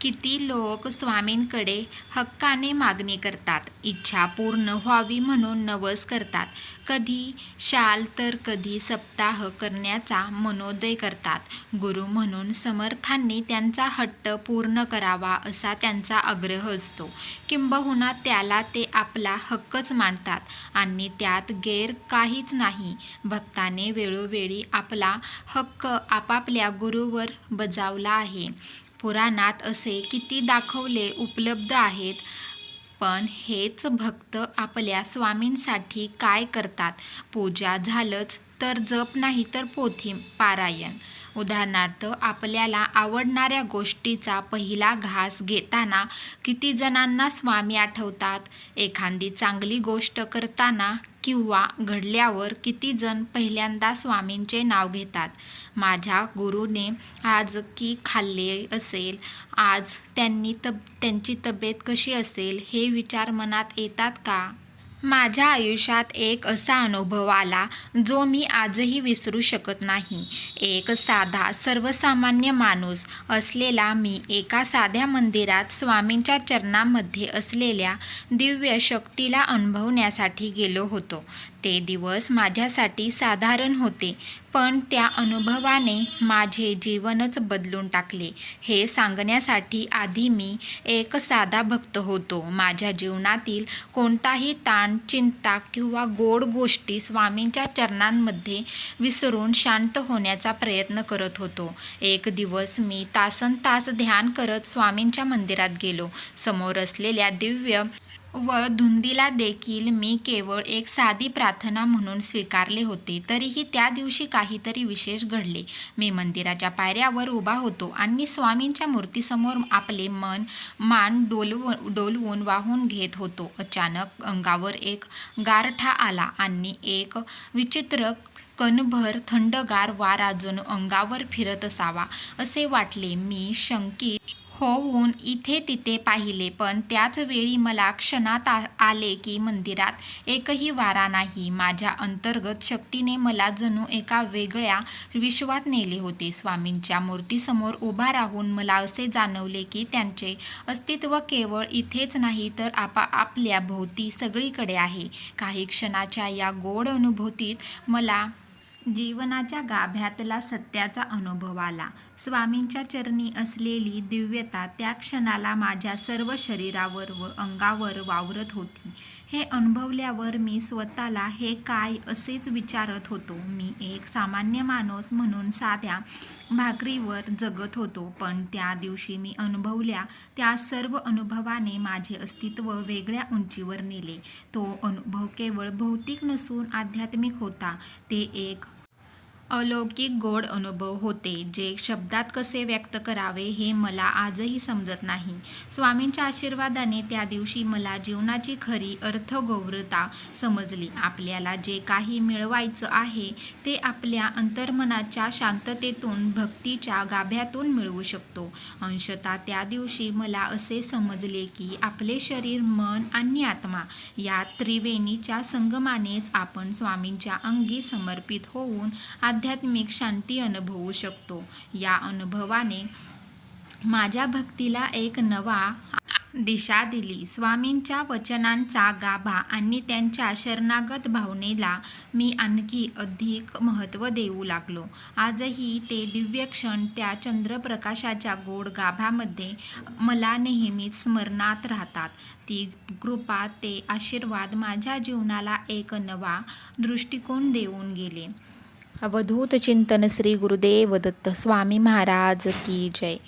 किती लोक स्वामींकडे हक्काने मागणी करतात इच्छा पूर्ण व्हावी म्हणून नवस करतात. कधी शाल तर कधी सप्ताह करण्याचा मनोदय करतात. गुरु म्हणून समर्थांनी त्यांचा हट्ट पूर्ण करावा असा त्यांचा आग्रह असतो. किंबहुना त्याला ते आपला हक्कच मानतात आणि त्यात गैर काहीच नाही. भक्ताने वेळोवेळी आपला हक्क आपापल्या गुरुवर बजावला आहे. पुराणात असे किती दाखवले उपलब्ध आहेत? पण हेच भक्त आपल्या स्वामींसाठी काय करतात? पूजा झालंच तर जप नाही तर पोथी पारायण. उदाहरणार्थ आपल्याला आवडणाऱ्या गोष्टीचा पहिला घास घेताना किती जणांना स्वामी आठवतात? एखादी चांगली गोष्ट करताना किंवा घडल्यावर किती जण पहिल्यांदा स्वामींचे नाव घेतात? माझ्या गुरुने आज की खाल्ले असेल? आज त्यांनी तब त्यांची तब्येत कशी असेल? हे विचार मनात येतात का? माझ्या आयुष्यात एक असा अनुभव आला जो मी आजही विसरू शकत नाही. एक साधा सर्वसामान्य माणूस असलेला मी एका साध्या मंदिरात स्वामींच्या चरणामध्ये असलेल्या दिव्य शक्तीला अनुभवण्यासाठी गेलो होतो. ते दिवस माझ्यासाठी साधारण होते. पण त्या अनुभवाने माझे जीवनच बदलून टाकले. हे सांगण्यासाठी आधी मी एक साधा भक्त होतो. माझ्या जीवनातील कोणताही ताण चिंता किंवा गोड गोष्टी स्वामींच्या चरणांमध्ये विसरून शांत होण्याचा प्रयत्न करत होतो. एक दिवस मी तासन तास ध्यान करत स्वामींच्या मंदिरात गेलो. समोर असलेल्या दिव्य व धुंदीला देखील मी केवळ एक साधी प्रार्थना म्हणून स्वीकारले होते. तरीही त्या दिवशी काहीतरी विशेष घडले. मी मंदिराच्या पायऱ्यावर उभा होतो आणि स्वामींच्या मूर्तीसमोर आपले मन मान डोलव डोलवून वाहून घेत होतो. अचानक अंगावर एक गारठा आला आणि एक विचित्र कणभर थंडगार वारा जणू अंगावर फिरत असावा असे वाटले. मी शंकित होऊन इथे तिथे पाहिले पण त्याच वेळी मला क्षणात आ आले की मंदिरात एकही वारा नाही. माझ्या अंतर्गत शक्तीने मला जणू एका वेगळ्या विश्वात नेले होते. स्वामींच्या मूर्तीसमोर उभा राहून मला असे जाणवले की त्यांचे अस्तित्व केवळ इथेच नाही तर आपा आपल्या भोवती सगळीकडे आहे. काही क्षणाच्या या गोड अनुभूतीत मला जीवनाच्या गाभ्यातला सत्याचा अनुभव आला. स्वामींच्या चरणी असलेली दिव्यता त्या क्षणाला माझ्या सर्व शरीरावर व अंगावर वावरत होती. हे अनुभवल्यावर मी स्वतःला हे काय? असेच विचारत होतो. मी एक सामान्य माणूस म्हणून साध्या भाकरीवर जगत होतो. पण त्या दिवशी मी अनुभवल्या त्या सर्व अनुभवाने माझे अस्तित्व वेगळ्या उंचीवर नेले. तो अनुभव केवळ भौतिक नसून आध्यात्मिक होता. ते एक अलौकिक गोड अनुभव होते जे शब्दात कसे व्यक्त करावे हे मला आजही समजत नाही. स्वामींच्या आशीर्वादाने त्या दिवशी मला जीवनाची खरी अर्थगौरता समजली. आपल्याला जे काही मिळवायचं आहे ते आपल्या अंतर्मनाच्या शांततेतून भक्तीच्या गाभ्यातून मिळवू शकतो. अंशतः त्या दिवशी मला असे समजले की आपले शरीर मन आणि आत्मा या त्रिवेणीच्या संगमानेच आपण स्वामींच्या अंगी समर्पित होऊन आध्यात्मिक शांती अनुभवू शकतो. या अनुभवाने माझ्या भक्तीला एक नवा दिशा दिली. स्वामींच्या वचनांचा गाभा आणि त्यांच्या शरणागत भावनेला मी आणखी अधिक महत्त्व देऊ लागलो. आजही ते दिव्य क्षण त्या चंद्रप्रकाशाच्या गोड गाभामध्ये मला नेहमीच स्मरणात राहतात. ती कृपा ते आशीर्वाद माझ्या जीवनाला एक नवा दृष्टिकोन देऊन गेले. अवधूत चिंतन श्री गुरुदेव दत्त स्वामी महाराज की जय.